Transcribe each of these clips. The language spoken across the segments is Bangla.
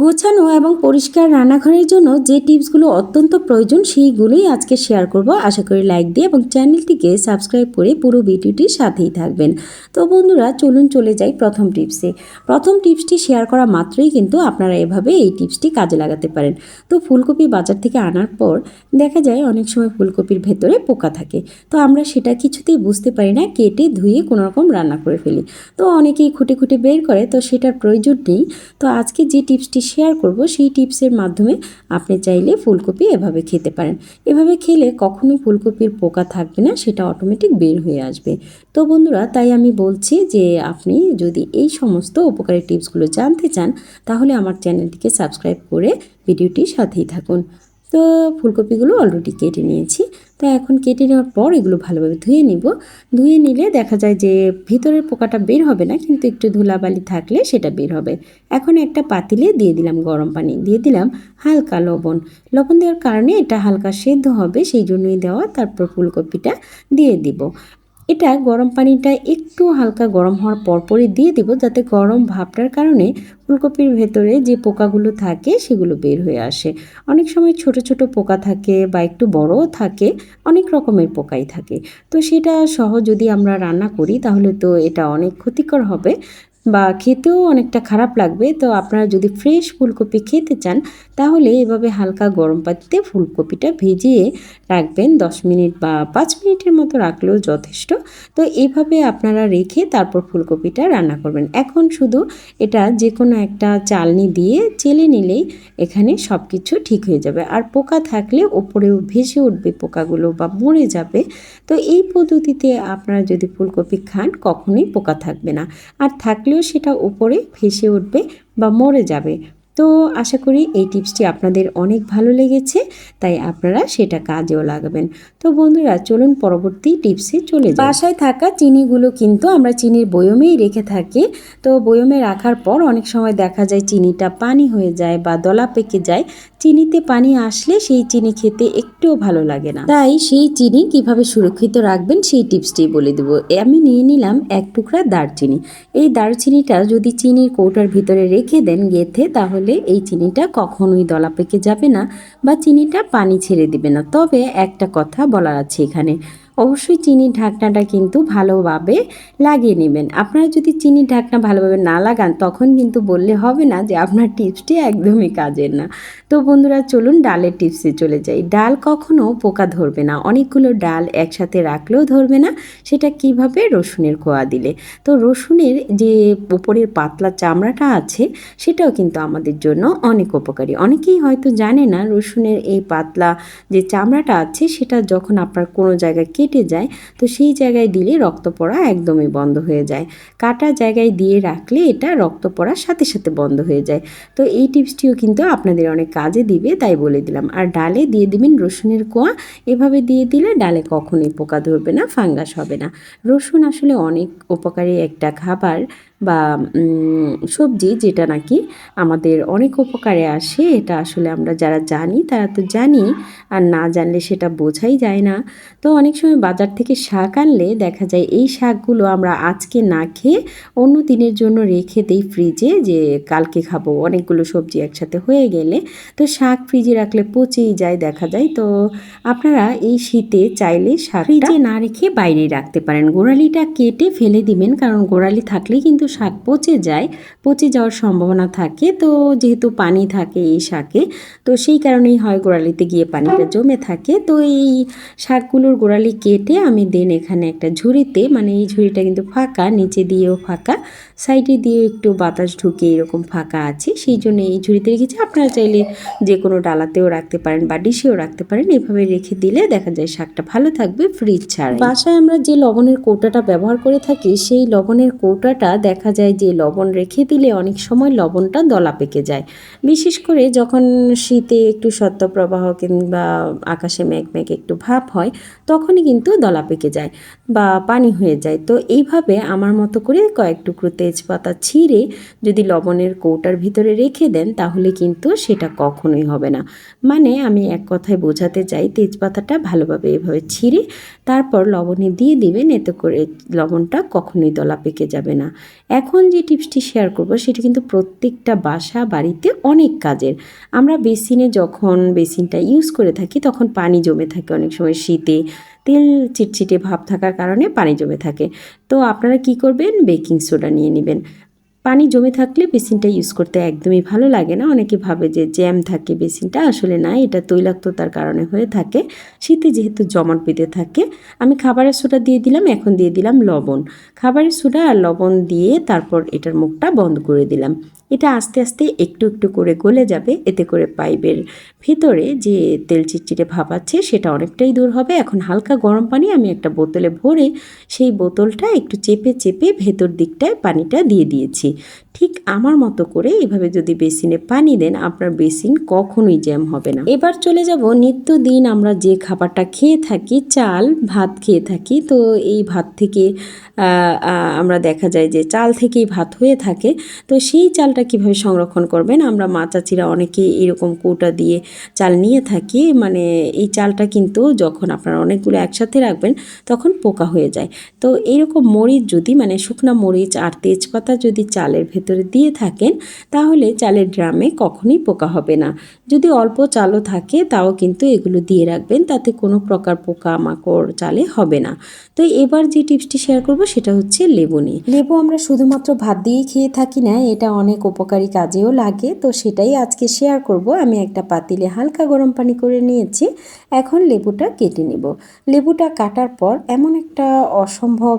গোছানো এবং পরিষ্কার রান্নাঘরের জন্য যে টিপসগুলো অত্যন্ত প্রয়োজন সেইগুলোই আজকে শেয়ার করব। আশা করি লাইক দিয়ে এবং চ্যানেলটিকে সাবস্ক্রাইব করে পুরো ভিডিওটির সাথেই থাকবেন। তো বন্ধুরা, চলুন চলে যাই প্রথম টিপসে। প্রথম টিপসটি শেয়ার করা মাত্রই কিন্তু আপনারা এভাবে এই টিপসটি কাজে লাগাতে পারেন। তো ফুলকপি বাজার থেকে আনার পর দেখা যায় অনেক সময় ফুলকপির ভেতরে পোকা থাকে। তো আমরা সেটা কিছুতেই বুঝতে পারি না, কেটে ধুয়ে কোনো রকম রান্না করে ফেলি। তো অনেকেই খুঁটে খুঁটে বের করে, তো সেটার প্রয়োজন নেই। তো আজকে যে টিপসটি শেয়ার করব, সেই টিপসের মাধ্যমে আপনি চাইলে ফুলকপি এভাবে খেতে পারেন। এভাবে খেলে কখনোই ফুলকপির পোকা থাকবে না, সেটা অটোমেটিক বের হয়ে আসবে। তো বন্ধুরা, তাই আমি বলছি যে আপনি যদি এই সমস্ত উপকারী টিপসগুলো জানতে চান, তাহলে আমার চ্যানেলটিকে সাবস্ক্রাইব করে ভিডিওটির সাথেই থাকুন। তো ফুলকপিগুলো অলরেডি কেটে নিয়েছি। তো এখন কেটে নেওয়ার পর এগুলো ভালোভাবে ধুয়ে নিব। ধুয়ে নিলে দেখা যায় যে ভিতরের পোকাটা বের হবে না, কিন্তু একটু ধুলাবালি থাকলে সেটা বের হবে। এখন একটা পাতিলে দিয়ে দিলাম গরম পানি। দিয়ে দিলাম হালকা লবণ। লবণ দেওয়ার কারণে এটা হালকা সেদ্ধ হবে, সেই জন্যই দেওয়া। তারপর ফুলকপিটা দিয়ে দিব। এটা গরম পানিটা একটু হালকা গরম হওয়ার পরপরই দিয়ে দিব যাতে গরম ভাবটার কারণে ফুলকপির ভেতরে যে পোকাগুলো থাকে সেগুলো বের হয়ে আসে। অনেক সময় ছোট ছোট পোকা থাকে বা একটু বড়ও থাকে, অনেক রকমের পোকাই থাকে। তো সেটা সহ যদি আমরা রান্না করি তাহলে তো এটা অনেক ক্ষতিকর হবে। বা খেতেও অনেকটা খারাপ লাগবে, তো আপনারা যদি ফ্রেশ ফুলকপি খেতে চান, তাহলে এভাবে হালকা গরম পাতিতে ফুলকপিটা ভিজিয়ে রাখবেন। দশ মিনিট বা পাঁচ মিনিটের মতো রাখলেও যথেষ্ট। তো এইভাবে আপনারা রেখে তারপর ফুলকপিটা রান্না করবেন। এখন শুধু এটা যে কোনো একটা চালনি দিয়ে চেলে নিলেই এখানে সব কিছু ঠিক হয়ে যাবে। আর পোকা থাকলে ওপরেও ভেসে উঠবে পোকাগুলো বা মরে যাবে। তো এই পদ্ধতিতে আপনারা যদি ফুলকপি খান, কখনোই পোকা থাকবে না। আর থাকলেও সেটা উপরে ভেসে উঠবে বা মরে যাবে। তো আশা করি এই টিপসটি আপনাদের অনেক ভালো লেগেছে, তাই আপনারা সেটা কাজেও লাগাবেন। তো বন্ধুরা, চলুন পরবর্তী টিপসে চলে যাই। বাসায় থাকা চিনিগুলো কিন্তু আমরা চিনির বয়মেই রেখে থাকি। তো বয়মে রাখার পর অনেক সময় দেখা যায় চিনিটা পানি হয়ে যায় বা দলা পেকে যায়। চিনিতে পানি আসলে সেই চিনি খেতে একটুও ভালো লাগে না। তাই সেই চিনি কীভাবে সুরক্ষিত রাখবেন সেই টিপসটি বলে দেবো। আমি নিয়ে নিলাম এক টুকরা দারচিনি। এই দারচিনিটা যদি চিনির কৌটার ভিতরে রেখে দেন গেথে, তাহলে এই চিনিটা কখনোই দলা পেকে যাবে না বা চিনিটা পানি ছেড়ে দিবে না। তবে একটা কথা বলার আছে এখানে। অবশ্যই চিনির ঢাকনাটা কিন্তু ভালোভাবে লাগিয়ে নেবেন। আপনারা যদি চিনির ঢাকনা ভালোভাবে না লাগান, তখন কিন্তু বললে হবে না যে আপনার টিপসটি একদমই কাজের না। তো বন্ধুরা, চলুন ডালের টিপসে চলে যাই। ডাল কখনও পোকা ধরবে না। অনেকগুলো ডাল একসাথে রাখলেও ধরবে না। সেটা কীভাবে? রসুনের কোয়া দিলে। তো রসুনের যে উপরের পাতলা চামড়াটা আছে, সেটাও কিন্তু আমাদের জন্য অনেক উপকারী। অনেকেই হয়তো জানে না, রসুনের এই পাতলা যে চামড়াটা আছে, সেটা যখন আপনার কোনো জায়গায় যায়, তো সেই জায়গায় দিলে রক্ত পড়া একদমই বন্ধ হয়ে যায়। কাটা জায়গায় দিয়ে রাখলে এটা রক্ত পড়ার সাথে সাথে বন্ধ হয়ে যায়। তো এই টিপসটিও কিন্তু আপনাদের অনেক কাজে দিবে, তাই বলে দিলাম। আর ডালে দিয়ে দিবেন রসুনের কোয়া। এভাবে দিয়ে দিলে ডালে কখনোই পোকা ধরবে না, ফাঙ্গাস হবে না। রসুন আসলে অনেক উপকারী একটা খাবার। বা সবজি যেটা নাকি আমাদের অনেক উপকারে আসে এটা আসলে আমরা যারা জানি তারা তো জানি আর না জানলে সেটা বোঝাই যায় না। তো অনেক সময় বাজার থেকে শাক আনলে দেখা যায় এই শাকগুলো আমরা আজকে না খেয়ে অন্য দিনের জন্য রেখে দিই ফ্রিজে যে কালকে খাব অনেকগুলো সবজি একসাথে হয়ে গেলে। তো শাক ফ্রিজে রাখলে পচেই যায় দেখা যায়। তো আপনারা এই শীতে চাইলে শাক ফ্রিজে না রেখে বাইরে রাখতে পারেন। গোড়ালিটা কেটে ফেলে দিবেন কারণ গোড়ালি থাকলে কিন্তু শাক পচে যায়, পচে যাওয়ার সম্ভাবনা থাকে। তো যেহেতু পানি থাকে এই শাকে, তো সেই কারণেই হয় গোড়ালিতে গিয়ে পানিটা জমে থাকে। তো এই শাকগুলোর গোড়ালি কেটে আমি দেন এখানে একটা ঝুড়িতে মানে এই ঝুড়িটা কিন্তু ফাঁকা, নিচে দিয়েও ফাঁকা, সাইডে দিয়ে একটু বাতাস ঢুকে এরকম ফাঁকা আছে। সেই জন্য এই ঝুড়িতে রেখেছি। আপনারা চাইলে যে কোনো ডালাতেও রাখতে পারেন বা ডিশেও রাখতে পারেন। এভাবে রেখে দিলে দেখা যায় শাকটা ভালো থাকবে, ফ্রিজ ছাড়া বাসায় আমরা যে লবণের কৌটাটা ব্যবহার করে থাকি, সেই লবণের কৌটাটা দেখা যায় যে লবণ রেখে দিলে অনেক সময় লবণটা দলা পেকে যায়। বিশেষ করে যখন শীতে একটু সত্যপ্রবাহ কিংবা আকাশে মেঘ মেঘ একটু ভাব হয়, তখনই কিন্তু দলা পেকে যায় বা পানি হয়ে যায়। তো এইভাবে আমার মতো করে কয়েক টুকরো তেজপাতা ছিঁড়ে যদি লবণের কৌটার ভিতরে রেখে দেন, তাহলে কিন্তু সেটা কখনোই হবে না। মানে আমি এক কথায় বোঝাতে চাই, তেজপাতাটা ভালোভাবে এভাবে ছিঁড়ে তারপর লবণে দিয়ে দিবেন, এতে করে লবণটা কখনোই দলা পেকে যাবে না। এখন যে টিপসটি শেয়ার করব, সেটি কিন্তু প্রত্যেকটা বাসা, বাড়িতে অনেক কাজের। আমরা বেসিনে যখন বেসিনটা ইউজ করে থাকি, তখন পানি জমে থাকে অনেক সময় শীতে। তেল চিটচিটে ভাব থাকার কারণে পানি জমে থাকে। তো আপনারা কি করবেন? বেকিং সোডা নিয়ে নেবেন। পানি জমে থাকলে বেসিনটা ইউজ করতে একদমই ভালো লাগে না। অনেকে ভাবে যে জ্যাম থাকে বেসিনটা, আসলে না, এটা তৈলাক্ততার কারণে হয়ে থাকে। শীতে যেহেতু জমাট বেঁধে থাকে, আমি খাবারের সোডা দিয়ে দিলাম, এখন দিয়ে দিলাম লবণ। খাবারের সোডা আর লবণ দিয়ে তারপর এটার মুখটা বন্ধ করে দিলাম। এটা আস্তে আস্তে একটু একটু করে গলে যাবে, এতে করে পাইপের ভেতরে যে তেল চিটচিটে ভাব আছে সেটা অনেকটাই দূর হবে। এখন হালকা গরম পানি আমি একটা বোতলে ভরে সেই বোতলটা একটু চেপে চেপে ভেতর দিকটায় পানিটা দিয়ে দিয়েছি। ঠিক আমার মতো করে এভাবে যদি বেসিনে পানি দেন আপনার বেসিন কখনোই জ্যাম হবে না। এবার চলে যাব নিত্যদিন আমরা যে খাবারটা খেয়ে থাকি, চাল, ভাত খেয়ে থাকি। তো এই ভাত থেকে আমরা দেখা যায় যে চাল থেকেই ভাত হয়ে থাকে। তো সেই চালটা কীভাবে সংরক্ষণ করবেন? আমরা মা চাচিরা অনেকে এরকম কৌটা দিয়ে চাল নিয়ে থাকি। মানে এই চালটা কিন্তু যখন আপনারা অনেকগুলো একসাথে রাখবেন, তখন পোকা হয়ে যায়। তো এইরকম মরিচ যদি মানে শুকনা মরিচ আর তেজপাতা যদি চালের ভেতরে দিয়ে থাকেন, তাহলে চালের ড্রামে কখনোই পোকা হবে না। যদি অল্প চালও থাকে, তাও কিন্তু এগুলো দিয়ে রাখবেন। তাতে কোনো প্রকার পোকা মাকড় চালে হবে না। তো এবার যে টিপসটি শেয়ার করব, সেটা হচ্ছে লেবু নিয়ে। লেবু আমরা শুধুমাত্র ভাত দিয়েই খেয়ে থাকি না, এটা অনেক উপকারী কাজেও লাগে। তো সেটাই আজকে শেয়ার করব। আমি একটা পাতিলে হালকা গরম পানি করে নিয়েছি। এখন লেবুটা কেটে নেব। লেবুটা কাটার পর এমন একটা অসম্ভব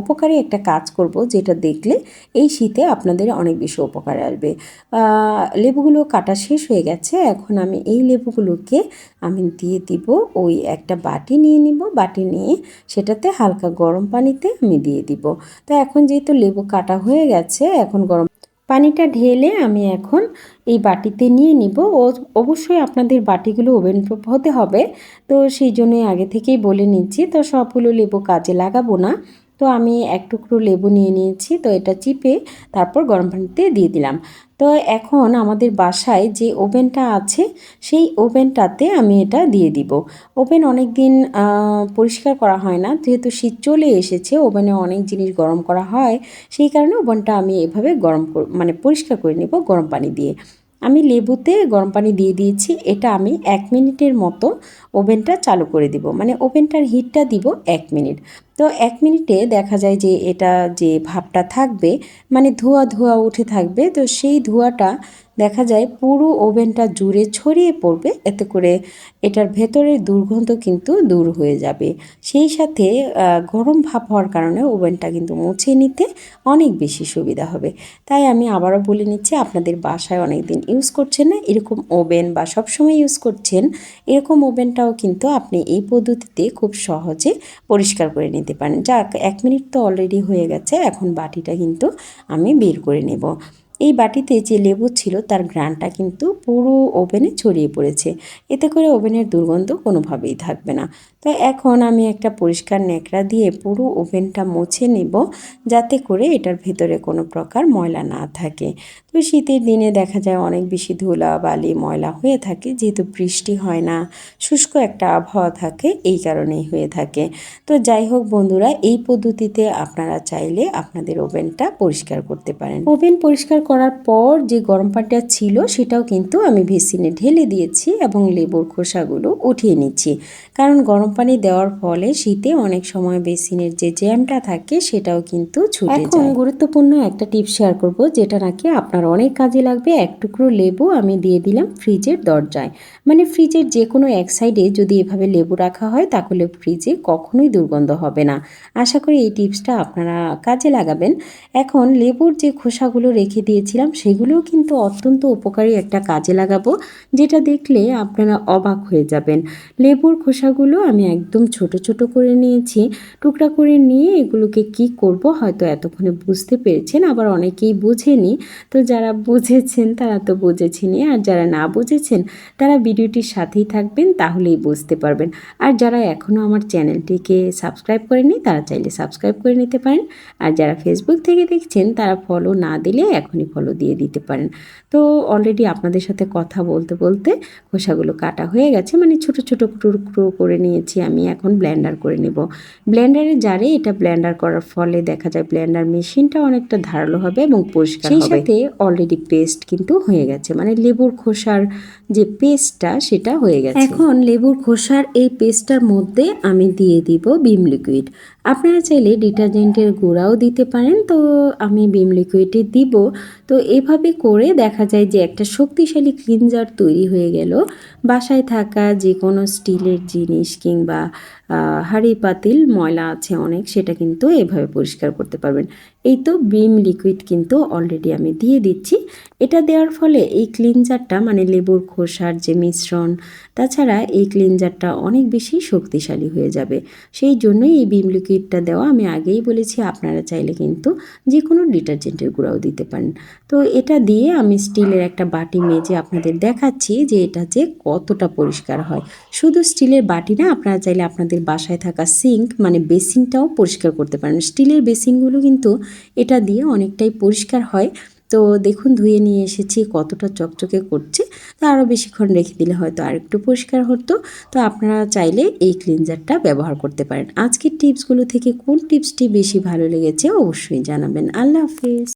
উপকারী একটা কাজ করব, যেটা দেখলে এই শীতে আপনাদের অনেক বেশি উপকার আসবে। লেবুগুলো কাটা শেষ হয়ে গেছে। এখন আমি এই লেবুগুলোকে আমি দিয়ে দিব। ওই একটা বাটি নিয়ে নিব। বাটি নিয়ে সেটাতে হালকা গরম পানিতে আমি দিয়ে দিব। তো এখন যেহেতু লেবু কাটা হয়ে গেছে, এখন গরম পানিটা ঢেলে আমি এখন এই বাটিতে নিয়ে নিব। ও, অবশ্যই আপনাদের বাটিগুলো ওভেন প্রুফ হতে হবে। তো সেই জন্য আগে থেকেই বলে নিচ্ছি, তো সবগুলো লেবু কাজে লাগাবো না। তো আমি এক টুকরো লেবু নিয়ে নিয়েছি, তো এটা চিপে তারপর গরম পানিতে দিয়ে দিলাম। তো এখন আমাদের বাসায় যে ওভেনটা আছে, সেই ওভেনটাতে আমি এটা দিয়ে দিব। ওভেন অনেক দিন পরিষ্কার করা হয় না, যেহেতু শীত চলে এসেছে, ওভেনে অনেক জিনিস গরম করা হয়, সেই কারণে ওভেনটা আমি এভাবে গরম মানে পরিষ্কার করে নেব গরম পানি দিয়ে। আমি লেবুতে গরম পানি দিয়ে দিয়েছি, এটা আমি এক মিনিটের মতো ওভেনটা চালু করে দিব। মানে ওভেনটার হিটটা দিব এক মিনিট। তো এক মিনিটে দেখা যায় যে এটা যে ভাবটা থাকবে মানে ধোয়া ধোয়া উঠে থাকবে, তো সেই ধোঁয়াটা দেখা যায় পুরো ওভেনটা জুড়ে ছড়িয়ে পড়বে, এতে করে এটার ভেতরের দুর্গন্ধ কিন্তু দূর হয়ে যাবে। সেই সাথে গরম ভাপ হওয়ার কারণে ওভেনটা কিন্তু মুছে নিতে অনেক বেশি সুবিধা হবে। তাই আমি আবারও বলে নিচ্ছি, আপনাদের বাসায় অনেক দিন ইউজ করছেন না, এরকম ওভেন বা সবসময় ইউজ করছেন, এরকম ওভেনটাও কিন্তু আপনি এই পদ্ধতিতে খুব সহজে পরিষ্কার করে নিতে পারেন। যাক, এক মিনিট তো অলরেডি হয়ে গেছে, এখন বাটিটা কিন্তু আমি বের করে নেব। এই বাটিতে যে লেবু ছিল তার গ্রানটা কিন্তু পুরো ওভেনে ছড়িয়ে পড়েছে। এতে করে ওভেনের দুর্গন্ধ কোনোভাবেই থাকবে না। তো এখন আমি একটা পরিষ্কার ন্যাকড়া দিয়ে পুরো ওভেনটা মুছে নেব, যাতে করে এটার ভেতরে কোনো প্রকার ময়লা না থাকে। তো শীতের দিনে দেখা যায় অনেক বেশি ধুলা, বালি, ময়লা হয়ে থাকে, যেহেতু বৃষ্টি হয় না। শুষ্ক একটা আবহাওয়া থাকে, এই কারণেই হয়ে থাকে। তো যাই হোক বন্ধুরা, এই পদ্ধতিতে আপনারা চাইলে আপনাদের ওভেনটা পরিষ্কার করতে পারেন। ওভেন পরিষ্কার করার পর যে গরম পানিটা ছিল, সেটাও কিন্তু আমি ভেসিনে ঢেলে দিয়েছি এবং লেবুর খোসাগুলো। উঠিয়ে নিচ্ছি। কারণ গরম পানি দেওয়ার ফলে শীতে অনেক সময় বেসিনের যে জ্যামটা থাকে সেটাও কিন্তু ছুটে যায়। এখন গুরুত্বপূর্ণ একটা টিপ শেয়ার করব যেটা নাকি আপনার অনেক কাজে লাগবে। এক টুকরো লেবু আমি দিয়ে দিলাম ফ্রিজের দরজায়। মানে ফ্রিজের যে কোনো এক সাইডে যদি এভাবে লেবু রাখা হয় তাহলে ফ্রিজে কখনোই দুর্গন্ধ হবে না। আশা করি এই টিপসটা আপনারা কাজে লাগাবেন। এখন লেবুর যে খোসাগুলো রেখে দিয়েছিলাম সেগুলোও কিন্তু অত্যন্ত উপকারী একটা কাজে লাগাবো যেটা দেখলে আপনারা অবাক হয়ে যাবেন। লেবুর খোসাগুলো আমি একদম ছোট ছোট করে নিয়েছি। টুকরা করে নিয়ে এগুলোকে কি করব হয়তো এতক্ষণে বুঝতে পেরেছেন, আবার অনেকেই বুঝেনি। তো যারা বুঝেছেন তারা তো বুঝেছেনই, আর যারা না বুঝেছেন তারা ভিডিওটির সাথেই থাকবেন, তাহলেই বুঝতে পারবেন। আর যারা এখনও আমার চ্যানেলটিকে সাবস্ক্রাইব করেনি তারা চাইলে সাবস্ক্রাইব করে নিতে পারেন। আর যারা ফেসবুক থেকে দেখছেন, তারা ফলো না দিলে এখনই ফলো দিয়ে দিতে পারেন। তো অলরেডি আপনাদের সাথে কথা বলতে বলতে খোসাগুলো কাটা হয়ে গেছে মানে ছোট ছোট টুকরো করে নিয়েছি আমি এখন ব্লেন্ডার করে নেব। ব্লেন্ডারে জারে এটা ব্লেন্ডার করার ফলে দেখা যায় ব্লেন্ডার মেশিনটা অনেকটা ধারালো হবে এবং পরিষ্কার সেই হবে। সাথে অলরেডি পেস্ট কিন্তু হয়ে গেছে মানে লেবুর খোসার যে পেস্টটা সেটা হয়ে গেছে। এখন লেবুর খোসার এই পেস্টটার মধ্যে আমি দিয়ে দিব বিম লিকুইড আপনারা চাইলে ডিটারজেন্টের গুঁড়াও দিতে পারেন, তো আমি বিম লিকুইডে দিব। তো এভাবে করে দেখা যায় যে একটা শক্তিশালী ক্লিনজার তৈরি হয়ে গেল। বাসায় থাকা যে কোনো স্টিলের জিনিস কিংবা হাঁড়ি পাতিল, ময়লা আছে অনেক, সেটা কিন্তু এভাবে পরিষ্কার করতে পারবেন। এই তো বিম লিকুইড কিন্তু অলরেডি আমি দিয়ে দিচ্ছি। এটা দেওয়ার ফলে এই ক্লিনজারটা মানে লেবুর খোসার যে মিশ্রণ, তাছাড়া এই ক্লিনজারটা অনেক বেশি শক্তিশালী হয়ে যাবে। সেই জন্যই এই বিম লিকুইডটা দেওয়া আমি আগেই বলেছি, আপনারা চাইলে কিন্তু যে কোনো ডিটারজেন্টের গুঁড়াও দিতে পারেন। তো এটা দিয়ে আমি স্টিলের একটা বাটি মেজে আপনাদের দেখাচ্ছি যে এটা যে কতটা পরিষ্কার হয়। শুধু স্টিলের বাটি না, আপনারা চাইলে আপনাদের বাসায় থাকা সিঙ্ক মানে বেসিনটাও পরিষ্কার করতে পারেন স্টিলের বেসিনগুলো কিন্তু এটা দিয়ে অনেকটাই পরিষ্কার হয়। তো দেখুন, ধুয়ে নিয়ে এসেছি, কতটা চকচকে করছে। তো আরও বেশিক্ষণ রেখে দিলে হয়তো আরেকটু পরিষ্কার হতো। তো আপনারা চাইলে এই ক্লিনজারটা ব্যবহার করতে পারেন। আজকের টিপসগুলো থেকে কোন টিপসটি বেশি ভালো লেগেছে অবশ্যই জানাবেন। আল্লাহ হাফিজ।